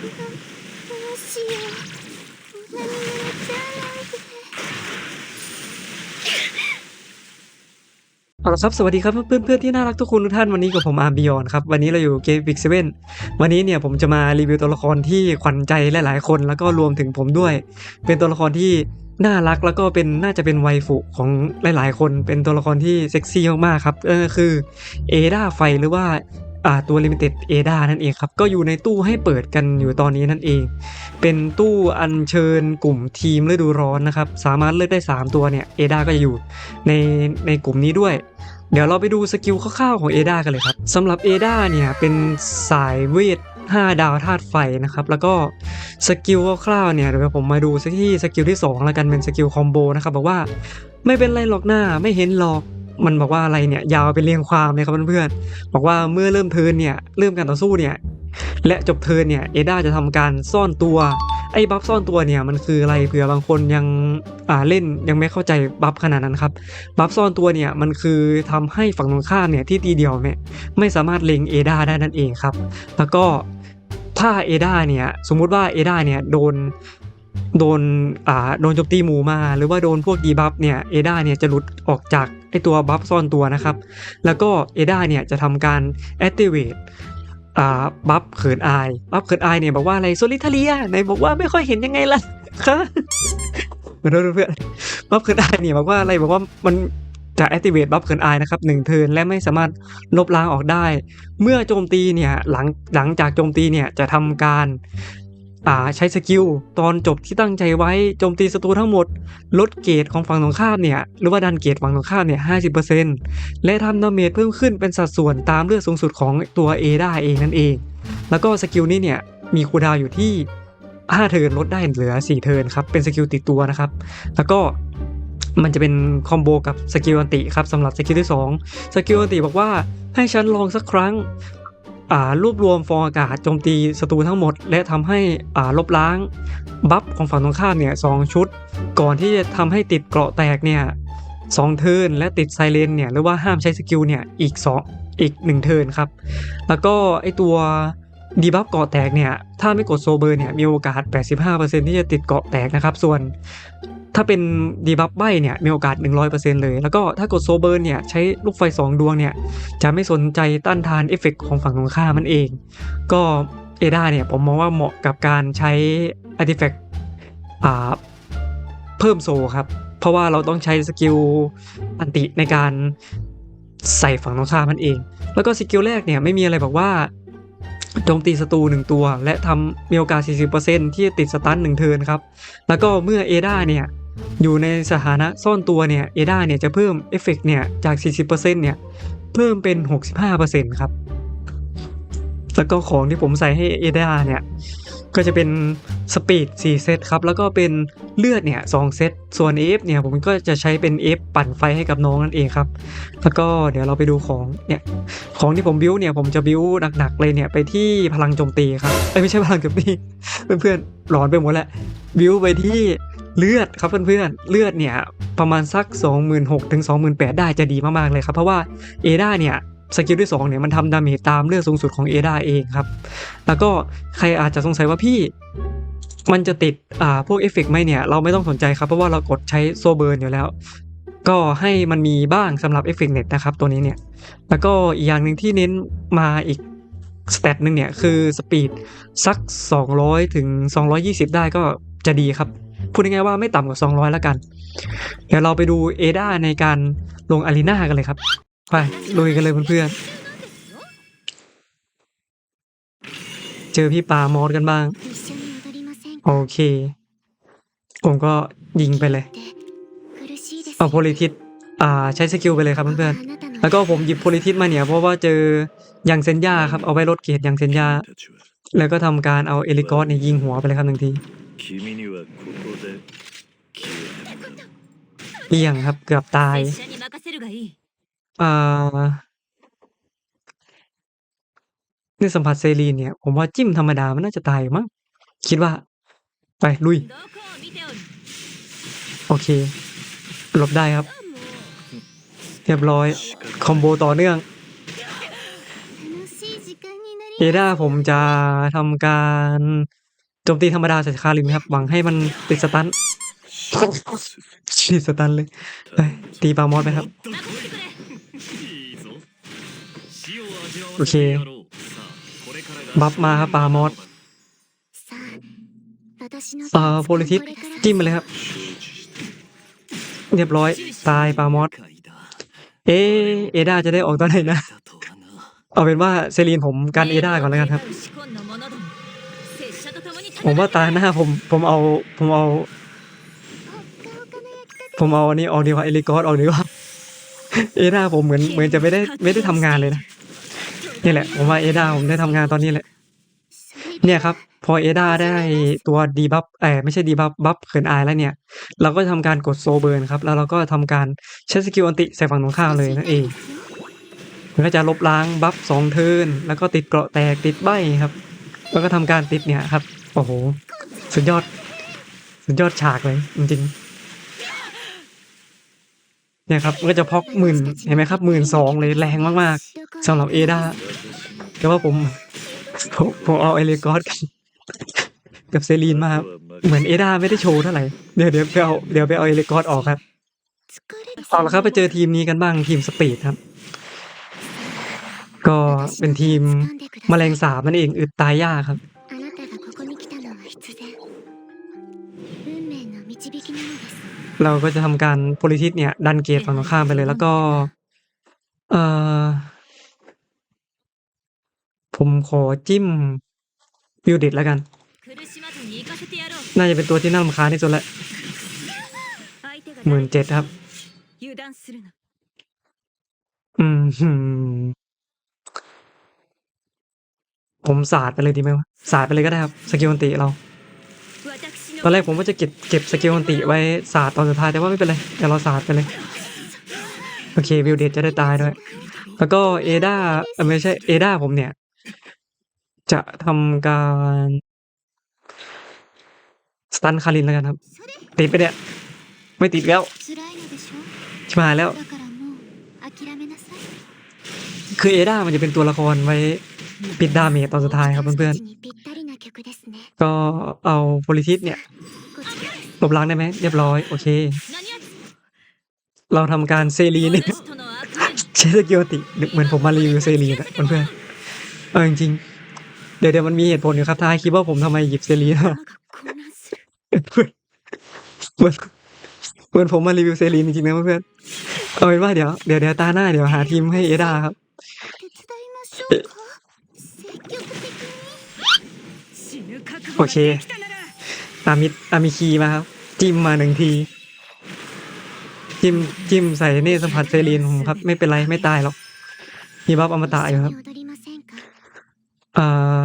เอาละครับ สวัสดีครับเพื่อนๆที่น่ารักทุกคนทุกท่านวันนี้กับผมอาร์บิออนครับ วันนี้เราอยู่เกมบิ๊กเซเว่นวันนี้เนี่ยผมจะมารีวิวตัวละครที่ขวัญใจหลายๆคนแล้วก็รวมถึงผมด้วย เป็นตัวละครที่น่ารักแล้วก็เป็นน่าจะเป็นไวฟุของหลายๆ คนเป็นตัวละครที่เซ็กซี่มากๆครับเอคือเอดาไฟหรือว่า อ่าตัวลิมิเต็ดเอดานั่นเองครับ ก็อยู่ในตู้ให้เปิดกันอยู่ตอนนี้นั่นเอง เป็นตู้อัญเชิญกลุ่มทีมฤดูร้อนนะครับ สามารถเลือกได้ 3 ตัวเนี่ยเอดาก็จะอยู่ในในกลุ่มนี้ด้วย เดี๋ยวเราไปดูสกิลคร่าวๆของเอดากันเลยครับสำหรับเอดาเนี่ยเป็นสายเวท5 ดาวธาตุไฟนะครับ แล้วก็สกิลคร่าวๆเนี่ยเดี๋ยวผมมาดูสักที่สกิลที่2แล้วกันเป็นสกิลคอมโบนะครับบอกว่าไม่เป็นไรหรอกหน้าไม่เห็นหรอก มันบอกว่าอะไรเนี่ยยาวเป็นเรียงความเลยครับเพื่อนๆบอกว่าเมื่อเริ่มเทินเนี่ยเริ่มการต่อสู้เนี่ยและจบเทินเนี่ยเอดาจะทำการซ่อนตัวไอ้บัฟซ่อนตัวเนี่ยมันคืออะไรเผื่อบางคนยังอ่าเล่นยังไม่เข้าใจบัฟขนาดนั้นครับบัฟซ่อนตัวเนี่ยมันคือทำให้ฝั่งตรงข้ามเนี่ยที่ตีเดียวเนี่ยไม่สามารถเล็งเอดาได้นั่นเองครับ แล้วก็ถ้าเอดาเนี่ยสมมุติว่าเอดาเนี่ยโดนโดนอ่าโดนโจมตีหมู่มา หรือว่าโดนพวกดีบัฟเนี่ยเอดาเนี่ยจะหลุดออกจาก ไอตัวบัฟซ่อนตัวนะครับ แล้วก็เอดาเนี่ยจะทำการ activate อ่าบัฟเขินอาย บัฟเขินอายเนี่ยบอกว่าอะไรโซลิทาเลียไหนบอกว่าไม่ค่อยเห็นยังไงล่ะคะเหมือนเพื่อนบัฟเขินอายเนี่ยบอกว่าอะไรบอกว่ามันจะ activate บัฟเขินอายนะครับหนึ่งเทินและไม่สามารถลบล้างออกได้ เมื่อโจมตีเนี่ยหลังหลังจากโจมตีเนี่ยจะทำการ อ่าใช้สกิลตอนจบที่ตั้งใจไว้โจมตีศัตรูทั้งหมด ลดเกรดของฝั่งตรงข้ามเนี่ย หรือว่าดันเกรดฝั่งตรงข้ามเนี่ยห้และทำดาเมจเพิ่มขึ้นเป็นสัดส่วนตามเลือดสูงสุดของตัว A ได้เองนั่นเอง แล้วก็สกิลนี้เนี่ยมีคูดาวอยู่ที่5เทิร์นลดได้เหลือ 4 เทิร์นครับ เป็นสกิลติดตัวนะครับ แล้วก็มันจะเป็นคอมโบกับสกิลอันติครับสำหรับสกิลที่ 2 สกิลอันติบอกว่าให้ฉันลองสักครั้ง รวบรวมฟองอากาศโจมตีศัตรูทั้งหมด และทำให้อ่าลบล้างบัฟของฝั่งตรงข้ามเนี่ยสองชุด ก่อนที่จะทำให้ติดเกราะแตกเนี่ยสองเทินและติดไซเลนเนี่ยหรือว่าห้ามใช้สกิลเนี่ยอีกสองอีกหนึ่งเทินครับ แล้วก็ไอตัวดีบัฟเกาะแตกเนี่ย ถ้าไม่กดโซเบอร์เนี่ย มีโอกาส 85%ที่จะติดเกาะแตกนะครับ ส่วน ถ้าเป็นดีบัฟใบเนี่ยมีโอกาส 100%เลย แล้วก็ถ้ากดโซเบอร์นเนี่ยใช้ลูกไฟ 2 ดวงเนี่ยจะไม่สนใจต้านทานเอฟเฟกต์ของฝั่งตรงข้ามมันเอง ก็เอดาเนี่ยผมมองว่าเหมาะกับการใช้อาร์ติแฟกต์เพิ่มโซครับ เพราะว่าเราต้องใช้สกิลอันติในการใส่ฝั่งตรงข้ามมันเอง แล้วก็สกิลแรกเนี่ยไม่มีอะไรบอกว่าโจมตีศัตรูหนึ่งตัว และทำมีโอกาส 40%ที่จะติดสตันหนึ่งเทินครับ แล้วก็เมื่อเอดาเนี่ย อยู่ในสถานะซ่อนตัวเนี่ยเอดาเนี่ยจะเพิ่มเอฟเฟกต์เนี่ยจาก 40%เนี่ยเพิ่มเป็น 65%ครับแล้วก็ของที่ผมใส่ให้เอดาเนี่ยก็จะเป็นสปีด4เซตครับ แล้วก็เป็นเลือดเนี่ย2เซตส่วน F เนี่ยผมก็จะใช้เป็น F ปั่นไฟให้กับน้องนั่นเองครับ แล้วก็เดี๋ยวเราไปดูของเนี่ยของที่ผมบิวเนี่ยผมจะบิวหนักๆเลยเนี่ยไปที่พลังโจมตีครับเอ้ยไม่ใช่พลังโจมตีเพื่อนๆหลอนไปหมดแหละบิวไปที่ เลือดครับเพื่อนๆ เลือดเนี่ยประมาณสัก 26,000ถึง28,000ได้จะดีมากๆเลยครับ เพราะว่าเอดาเนี่ยสกิลที่2เนี่ยมันทำดาเมจตามเลือดสูงสุดของเอดาเองครับ แล้วก็ใครอาจจะสงสัยว่าพี่มันจะติดอ่าพวกเอฟเฟกต์ไหมเนี่ยเราไม่ต้องสนใจครับ เพราะว่าเรากดใช้โซเบิร์นอยู่แล้ว ก็ให้มันมีบ้างสำหรับเอฟเฟกต์เน็ตนะครับตัวนี้เนี่ย แล้วก็อีกอย่างหนึ่งที่เน้นมาอีกสเตตหนึ่งเนี่ยคือสปีดสัก 200ถึง220 ได้ก็จะดีครับ พูดง่ายๆว่าไม่ต่ำกว่า 200 แล้วกัน เดี๋ยวเราไปดูเอดาในการลงอารีนากันเลยครับ ไปลุยกันเลยเพื่อนๆ เจอพี่ปามอสกันบ้าง โอเค ผมก็ยิงไปเลย เอาโพลิทิสอ่าใช้สกิลไปเลยครับเพื่อนๆ แล้วก็ผมหยิบโพลิทิสมาเนี่ย เพราะว่าเจอยังเซนยาครับ เอาไว้ลดเกียรติยังเซนยาแล้วก็ทำการเอาเอลิกอสเนี่ยยิงหัวไปเลยครับหนึ่งที 君にはここで消えてもらう เอี่ยงครับ เกือบตาย 拙者に任せるがいい อ่าในสัมผัสเซรีนเนี่ย ผมว่าจิ้มธรรมดามันน่าจะตายอยู่มั้ง คิดว่า ไป ลุย どこを見ておる โอเค หลบได้ครับ เรียบร้อย คอมโบต่อเนื่อง 楽しい時間になり เอดาผมจะทำการโ จมตีธรรมดาใส่คาริมครับ หวังให้มันติดสตันชีสตันเลยไปตีปามอสไหมครับ โอเค บัฟมาครับปามอสอ่าโพลิทิสจิ้มมาเลยครับ เรียบร้อย ตายปามอสเอเอดาจะได้ออกตอนไหนนะ เอาเป็นว่าเซรีนผมกันเอดาก่อนแล้วกันครับ ผมว่าตาหน้าผมผมเอาผมเอา ผมเอาอันนี้ออกดีกว่าเอลิกอสออกดีกว่าเอดาผมเหมือนเหมือนจะไม่ได้ไม่ได้ทำงานเลยนะนี่แหละ ผมว่าเอดาผมได้ทำงานตอนนี้แหละ เนี่ยครับ พอเอดาได้ตัวดีบัฟเออไม่ใช่ดีบัฟบัฟเขินอายแล้วเนี่ย เราก็ทำการกดโซเบิร์นครับ แล้วเราก็ทำการใช้สกิลอันติใส่ฝั่งตรงข้ามเลยนะเองมันก็จะลบล้างบัฟสองเทินแล้วก็ติดเกราะแตกติดใบครับ แล้วก็ทำการติดเนี่ยครับ โอ้โห สุดยอด สุดยอดฉากเลย จริงๆเนี่ยครับก็จะพกหมื่นเห็นไหมครับหมื่นสองเลยแรงมากๆสำหรับเอดาแต่ว่าผมผมเอาเอเลกอสกันกับเซรีนมาเหมือนเอดาไม่ได้โชว์เท่าไหร่เดี๋ยวเดี๋ยวไปเอาเดี๋ยวไปเอาเอเลกอสออกครับเอาละครับไปเจอทีมนี้กันบ้างทีมสปีดครับ ก็เป็นทีมแมลงสาบนั่นเองอึดตายยากครับ เราก็จะทำการโพลิทิสเนี่ย ดันเกตฝั่งตรงข้ามไปเลย แล้วก็ เออผมขอจิ้มบิวดิตแล้วกัน น่าจะเป็นตัวที่น่ารำคาญที่สุดละหมื่นเจ็ดครับ อืมผมสาดไปเลยดีไหมวะสาดไปเลยก็ได้ครับ สกิลอันตีเรา ตอนแรกผมว่าจะเก็บเก็บสกิลอันติไว้ศาสตร์ตอนสุดท้ายแต่ว่าไม่เป็นไรแต่เราศาสตร์ไปเลย โอเควิวเดตจะได้ตายด้วย แล้วก็เอดาไม่ใช่เอดาผมเนี่ย จะทำการสตันคารินแล้วกันครับ ติดไปเนี่ย ไม่ติดแล้วชิมาแล้ว คือเอดามันจะเป็นตัวละครไว้ปิดดาเมจตอนสุดท้ายครับเพื่อนๆ ก็เอาโพลิทิสเนี่ยลบล้างได้ไหมเรียบร้อย โอเค เราทำการเซรีนี่เชสกิโอติเหมือนผมมารีวิวเซรีนะเพื่อนเอาจริงเดี๋ยวเดี๋ยวมันมีเหตุผลอยู่ครับท้ายคิดว่าผมทำไมหยิบเซรีนเหมือนเหมือนผมมารีวิวเซรีนจริงๆนะเพื่อนเอาเป็นว่าเดี๋ยวเดี๋ยวเดี๋ยวตาหน้าเดี๋ยวหาทีมให้เอดาครับ โอเค อามิอามิคีมาครับ จิ้มมาหนึ่งที จิ้มจิ้มใส่นี่สัมผัสเซรีนผมครับ ไม่เป็นไรไม่ตายหรอก มีบัฟอมตะอยู่ครับอ่า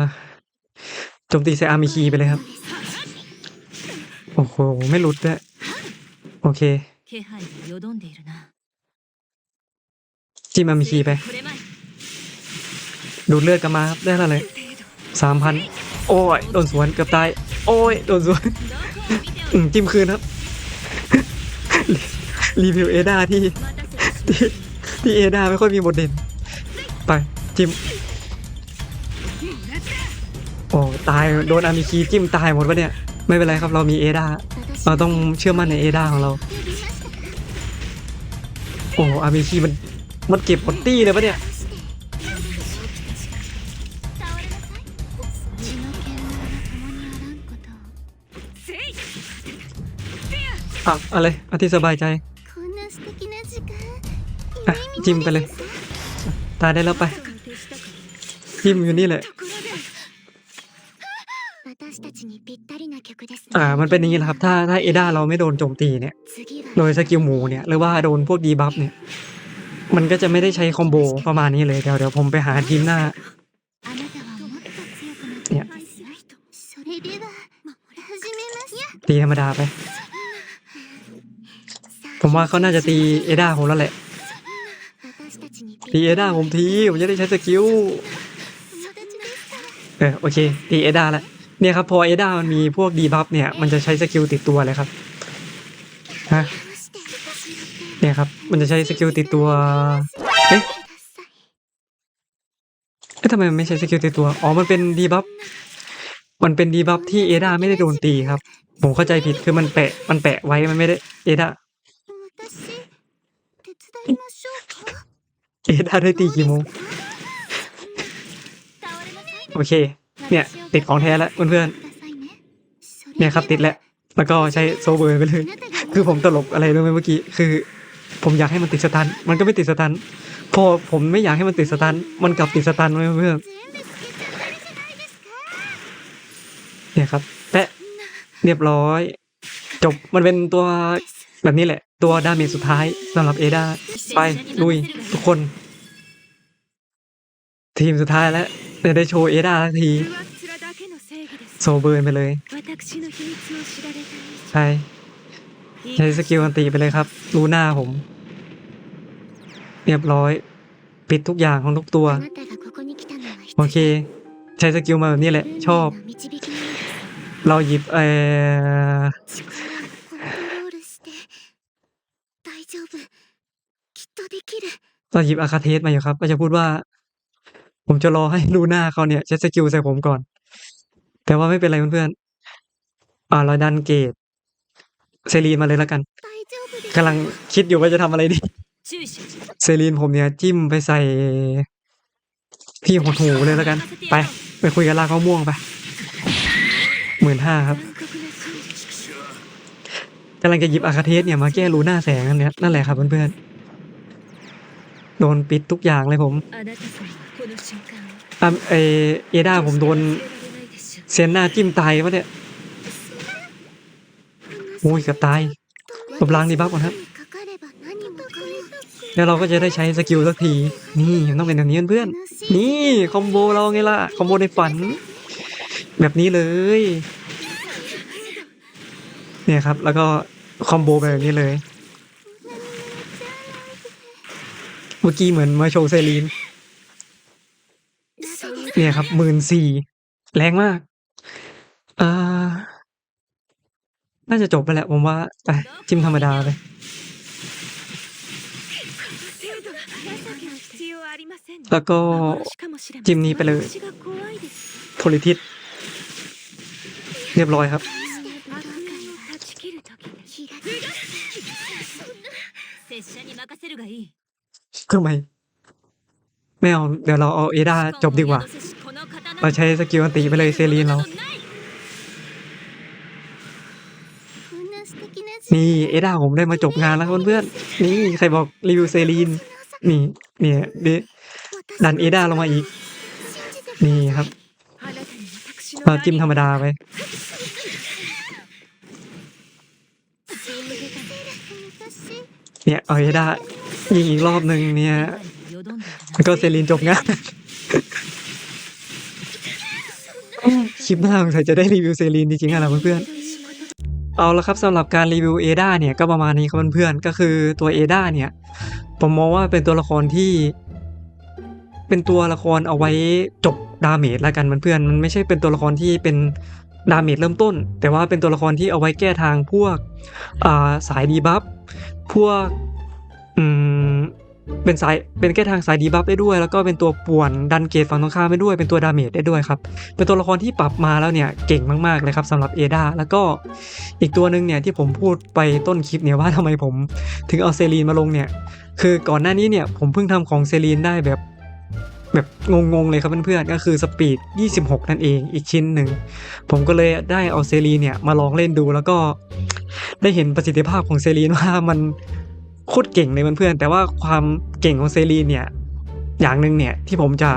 โจมตีใส่อามิคีไปเลยครับ โอ้โห ไม่หลุดเลยโอเคจิ้มอามิคีไป ดูเลือดกันมาครับได้เท่าไหรสามพัน โอ้ยโดนสวนเกือบตาย โอ้ยโดนสวนอืมจิ้มคืนครับ รีวิวเอดาที่ที่ที่เอดาไม่ค่อยมีบทเด่น ไป จิ้ม โอ้ตายโดนอามิคีจิ้มตายหมดปะเนี่ย ไม่เป็นไรครับเรามีเอดาเราต้องเชื่อมั่นในเอดาของเรา โอ้อามิคีมันมันเก็บปอตตี้เลยปะเนี่ย อะอะไรเอาที่สบายใจจิ้มไปเลย ตายได้แล้วไป จิ้มอยู่นี่แหละ อ่า มันเป็นอย่างนี้ครับ ถ้าถ้าเอดาเราไม่โดนโจมตีเนี่ย โดยสกิลหมูเนี่ย หรือว่าโดนพวกดีบัฟเนี่ย มันก็จะไม่ได้ใช้คอมโบประมาณนี้เลย เดี๋ยวเดี๋ยวผมไปหาทีมหน้า เนี่ย ตีธรรมดาไป ผมว่าเขาน่าจะตีเอดาผมแล้วแหละ ตีเอดาผมที ผมจะได้ใช้สกิล เออโอเค ตีเอด้าละเนี่ยครับพอเอดามันมีพวกดีบัฟเนี่ย มันจะใช้สกิลติดตัวเลยครับ ฮะ เนี่ยครับ มันจะใช้สกิลติดตัว เอ๊ะทำไมมันไม่ใช้สกิลติดตัว อ๋อ มันเป็นดีบัฟ มันเป็นดีบัฟที่เอดาไม่ได้โดนตีครับ ผมเข้าใจผิดคือมันแปะ มันแปะไว้ มันไม่ได้ เอดา เอดาได้ตีกี่โมง โอเค เนี่ย ติดของแท้แล้วเพื่อนๆเนี่ยครับติดแล้ว แล้วก็ใช้โซเวอร์ไปเลย คือผมตลกอะไรรู้ไหมเมื่อกี้ คือ ผมอยากให้มันติดสตัน มันก็ไม่ติดสตัน พอผมไม่อยากให้มันติดสตัน มันกลับติดสตันเว้ยเพื่อนเนี่ยครับ แปะเรียบร้อย จบ มันเป็นตัว แบบนี้แหละ ตัวดาเมจสุดท้ายสำหรับเอดาไปลุยทุกคน ทีมสุดท้ายแล้วแต่ได้โชว์เอดาทันที โซเบิร์นไปเลยใช่ใช้สกิลอันตีไปเลยครับรูหน้าผม เรียบร้อย ปิดทุกอย่างของทุกตัว โอเค ใช้สกิลมาแบบนี้แหละ ชอบ เราหยิบเอ่อ ตอนหยิบอาคาเทสมาอยู่ครับ ก็จะพูดว่า ผมจะรอให้ลูน่าเขาเนี่ยเช็ดสกิลใส่ผมก่อน แต่ว่าไม่เป็นไรเพื่อนๆอ่าเราดันเกตเซรีนมาเลยแล้วกันกำลังคิดอยู่ว่าจะทำอะไรดีเซรีนผมเนี่ย จิ้มไปใส่พี่หัวหูเลยแล้วกัน ไป ไปคุยกับลากเขาม่วงไปหมื่นห้าครับกำลังจะหยิบอาคาเทสเนี่ยมาแก้รูหน้าแสงนั่นแหละครับเพื่อนๆ โดนปิดทุกอย่างเลยผมอ่อเอด้าผมโดนเซนหน้าจิ้มตายวะเนี่ยโอ้ยกับตายตบล้างดีบัฟก่อนครับแล้วเราก็จะได้ใช้สกิลสักที นี่ต้องเป็นแบบนี้เพื่อนนี่คอมโบเราไงล่ะ คอมโบในฝัน แบบนี้เลย เนี่ยครับ แล้วก็คอมโบแบบนี้เลย มื่อกี้เหมือนมาโชว์เซรีน เนี่ยครับหมื่นสี่แรงมาก อ่า น่าจะจบไปแหละผมว่าไปจิ้มธรรมดาไป 制度が情けの必要ありませんね แล้วก็ 幻かもしれません จิ้มนี้ไปเลย 私が怖いです โพลิทิสเรียบร้อยครับ 悪人を断ち切る時です拙者に任せるがいい ทำไม้ไม่เอาเดี๋ยวเราเอาเอดาจบดีกว่า เราใช้สกิลอันตีไปเลยเซรีนเรา นี่เอดาผมได้มาจบงานแล้วเพื่อนๆนี่ใครบอกรีวิวเซรีนนี่เนี่ยเดดันเอดาลงมาอีก นี่ครับเราจิ้มธรรมดาไปเนี่ยเอาเอดา ยิงอีกรอบหนึ่งเนี่ยก็เซรีนจบงานคลิปหน้าสงสัยจะได้รีวิวเซรีนจริงๆอะนะเพื่อนๆเอาละครับสำหรับการรีวิวเอดาเนี่ยก็ประมาณนี้ครับเพื่อนๆก็คือตัวเอดาเนี่ยผมมองว่าเป็นตัวละครที่ เป็นตัวละครเอาไว้จบดาเมจละกันเพื่อนๆมันไม่ใช่เป็นตัวละครที่เป็นดาเมจเริ่มต้น แต่ว่าเป็นตัวละครที่เอาไว้แก้ทางพวกาสายดีบัฟพวก อืมเป็นสายเป็นแก้ทางสายดีบัฟได้ด้วย แล้วก็เป็นตัวป่วนดันเกตฝั่งตรงข้ามไปด้วย เป็นตัวดาเมจได้ด้วยครับ เป็นตัวละครที่ปรับมาแล้วเนี่ยเก่งมากๆเลยครับสำหรับเอดาแล้วก็อีกตัวหนึ่งเนี่ยที่ผมพูดไปต้นคลิปเนี่ยว่าทำไมผมถึงเอาเซรีนมาลงเนี่ยคือก่อนหน้านี้เนี่ยผมเพิ่งทำของเซรีนได้แบบแบบงงๆเลยครับเพื่อนๆก็คือสปีด 26 นั่นเองอีกชิ้นหนึ่ง ผมก็เลยได้เอาเซรีนเนี่ยมาลองเล่นดูแล้วก็ได้เห็นประสิทธิภาพของเซรีนว่ามัน โคตรเก่งเลยเพื่อนๆแต่ว่าความเก่งของเซรีเนี่ยอย่างหนึ่งเนี่ยที่ผมจะ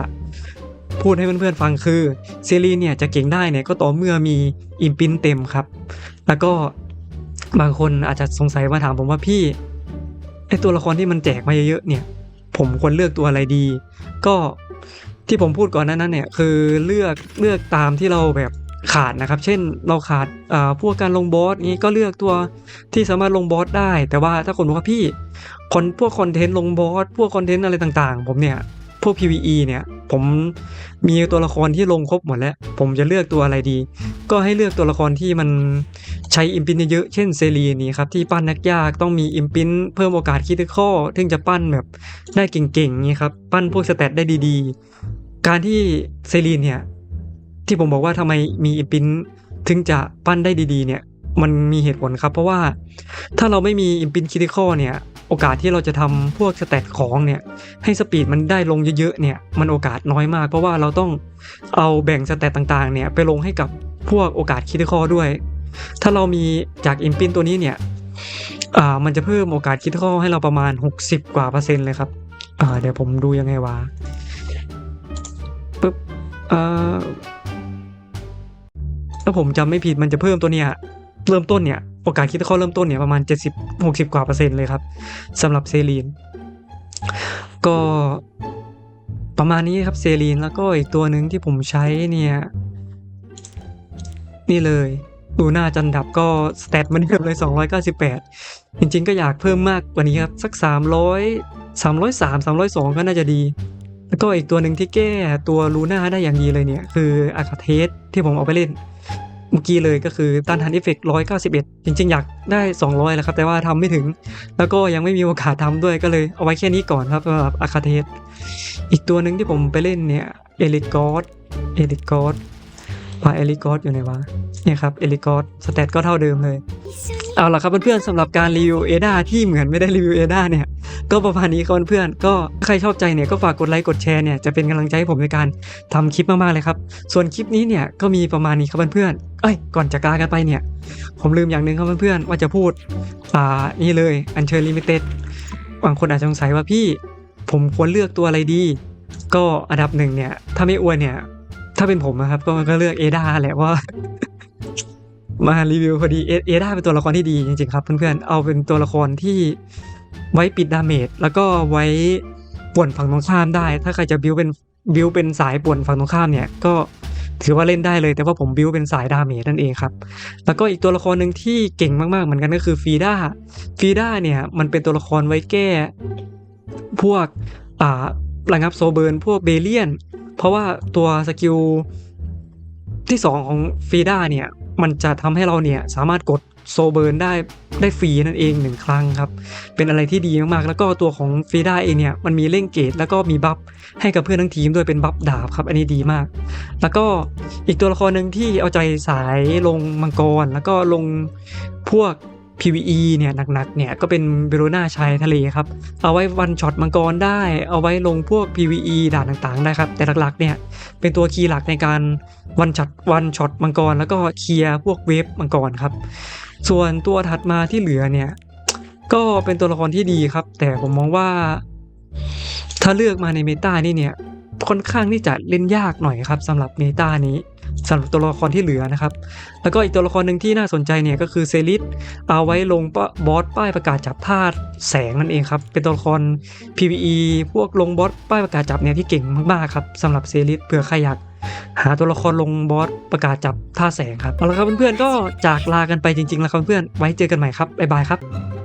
พูดให้เพื่อนๆฟังคือเซรีเนี่ยจะเก่งได้เนี่ยก็ต่อเมื่อมีอิมพินเต็มครับ แล้วก็บางคนอาจจะสงสัยมาถามผมว่าพี่ไอตัวละครที่มันแจกมาเยอะๆเนี่ย ผมควรเลือกตัวอะไรดี ก็ที่ผมพูดก่อนหนนั้นเนี่ยคือเลือกเลือกตามที่เราแบบ ขาดนะครับ เช่นเราขาดพวกการลงบอสนี้ก็เลือกตัวที่สามารถลงบอสได้ แต่ว่าถ้าคนบอกว่าพี่คนพวกคอนเทนต์ลงบอสพวกคอนเทนต์อะไรต่างๆ ผมเนี่ยพวก PVE เนี่ยผมมีตัวละครที่ลงครบหมดแล้ว ผมจะเลือกตัวอะไรดี ก็ให้เลือกตัวละครที่มันใช้อิมพินเยอะ เช่นเซรีนี่ครับที่ปั้นนักยากต้องมีอิมพินเพิ่มโอกาสคิดข้อถึงจะปั้นแบบได้เก่งๆนี้ครับ ปั้นพวกสเตตได้ดีๆ การที่เซรีนเนี่ย ที่ผมบอกว่าทำไมมีอิมปินถึงจะปั้นได้ดีๆ เนี่ย มันมีเหตุผลครับ เพราะว่าถ้าเราไม่มีอิมปินคิติคอเนี่ย โอกาสที่เราจะทำพวกสเตตของเนี่ย ให้สปีดมันได้ลงเยอะๆเนี่ย มันโอกาสน้อยมาก เพราะว่าเราต้องเอาแบ่งสเตตต่างๆ เนี่ยไปลงให้กับพวกโอกาสคิติคอด้วย ถ้าเรามีจากอิมปินตัวนี้เนี่ยอ่ามันจะเพิ่มโอกาสคิดข้อให้เราประมาณ 60 กว่าเปอร์เซ็นต์เลยครับ อ่า เดี๋ยวผมดูยังไงวะปึ๊บอ่า ถ้าผมจำไม่ผิดมันจะเพิ่มตัวเนี้ยเริ่มต้นเนี่ยโอกาสคิดข้อเริ่มต้นเนี่ยประมาณ 70 60 กว่าเปอร์เซ็นต์เลยครับสำหรับเซรีน ก็ประมาณนี้ครับเซรีนแล้วก็อีกตัวหนึ่งที่ผมใช้เนี่ย นี่เลยดูหน้าจันดับก็สเตตมันเดิมเลย 298 จริงๆ ก็อยากเพิ่มมากกว่านี้ครับ สัก 300 303 302 ก็น่าจะดี แล้วก็อีกตัวหนึ่งที่แก้ตัวลูน่าได้อย่างดีเลยเนี่ย คืออาคาเทสที่ผมเอาไปเล่น เมื่อกี้เลยก็คือต้านทานเอฟเฟกต์191จริง ๆ อยากได้ 200แหละครับ แต่ว่าทำไม่ถึง แล้วก็ยังไม่มีโอกาสทำด้วยก็เลยเอาไว้แค่นี้ก่อนครับสำหรับอาคาเทสอีกตัวหนึ่งที่ผมไปเล่นเนี่ยเอลิกอสเอลิกอสว่าเอลิกอสอยู่ไหนวะ เนี่ยครับเอลิกอสสเตตก็เท่าเดิมเลย เอาล่ะครับเพื่อนๆสำหรับการรีวิวเอดาที่เหมือนไม่ได้รีวิวเอดาเนี่ย ก็ประมาณนี้ครับเพื่อนๆก็ใครชอบใจเนี่ยก็ฝากกดไลค์กดแชร์เนี่ยจะเป็นกำลังใจให้ผมในการทำคลิปมากๆเลยครับ ส่วนคลิปนี้เนี่ยก็มีประมาณนี้ครับเพื่อนๆเอ้ยก่อนจะกลากันไปเนี่ย ผมลืมอย่างหนึ่งครับเพื่อนๆว่าจะพูดอ่านี่เลยอันเชิญลิมิเต็ดบางคนอาจจะสงสัยว่าพี่ ผมควรเลือกตัวอะไรดี ก็อันดับหนึ่งเนี่ยถ้าไม่อ้วนเนี่ยถ้าเป็นผมนะครับก็ก็เลือกเอดาแหละว่า มารีวิวพอดีเอเอดาเป็นตัวละครที่ดีจริงๆครับ เพื่อนๆ เอาเป็นตัวละครที่ไว้ปิดดาเมจแล้วก็ไว้ป่วนฝั่งตรงข้ามได้ ถ้าใครจะบิวเป็นบิวเป็นสายป่วนฝั่งตรงข้ามเนี่ย ก็ถือว่าเล่นได้เลย แต่ว่าผมบิวเป็นสายดาเมจนั่นเองครับ แล้วก็อีกตัวละครหนึ่งที่เก่งมากๆ เหมือนกันก็คือฟีด้าฟีด้าเนี่ยมันเป็นตัวละครไว้แก้ พวกอ่าระงับโซเบิร์นพวกเบเลียน เพราะว่าตัวสกิลที่สองของฟีด้าเนี่ย มันจะทำให้เราเนี่ยสามารถกดโซเบิร์นได้ได้ฟรีนั่นเองหนึ่งครั้งครับ เป็นอะไรที่ดีมากๆ แล้วก็ตัวของฟีด้าเองเนี่ยมันมีเล่งเกตแล้วก็มีบัฟให้กับเพื่อนทั้งทีมด้วยเป็นบัฟดาบครับ อันนี้ดีมาก แล้วก็อีกตัวละครหนึ่งที่เอาใจสายลงมังกร แล้วก็ลงพวก PVE เนี่ยหนักๆเนี่ยก็เป็นเบโรนาชายทะเลครับ เอาไว้วันช็อตมังกรได้ เอาไว้ลงพวก PVE ด่านต่างๆได้ครับ แต่หลักๆเนี่ยเป็นตัวคีย์หลักในการวันช็อตวันช็อตมังกร แล้วก็เคลียร์พวกเวฟมังกรครับ ส่วนตัวถัดมาที่เหลือเนี่ยก็เป็นตัวละครที่ดีครับ แต่ผมมองว่า ถ้าเลือกมาในเมตานี่เนี่ยค่อนข้างที่จะเล่นยากหน่อยครับสำหรับเมตานี้ สำหรับตัวละครที่เหลือนะครับ แล้วก็อีกตัวละครหนึ่งที่น่าสนใจเนี่ยก็คือเซริสเอาไว้ลงบอสป้ายประกาศจับธาตุแสงนั่นเองครับ เป็นตัวละคร PVE พวกลงบอสป้ายประกาศจับเนี่ยที่เก่งมากๆครับสำหรับเซริสเผื่อใครอยากหาตัวละครลงบอสประกาศจับท่าแสงครับเอาละครับเพื่อนๆก็จากลากันไปจริงๆแล้วครับเพื่อนไว้เจอกันใหม่ครับบ๊ายบายครับ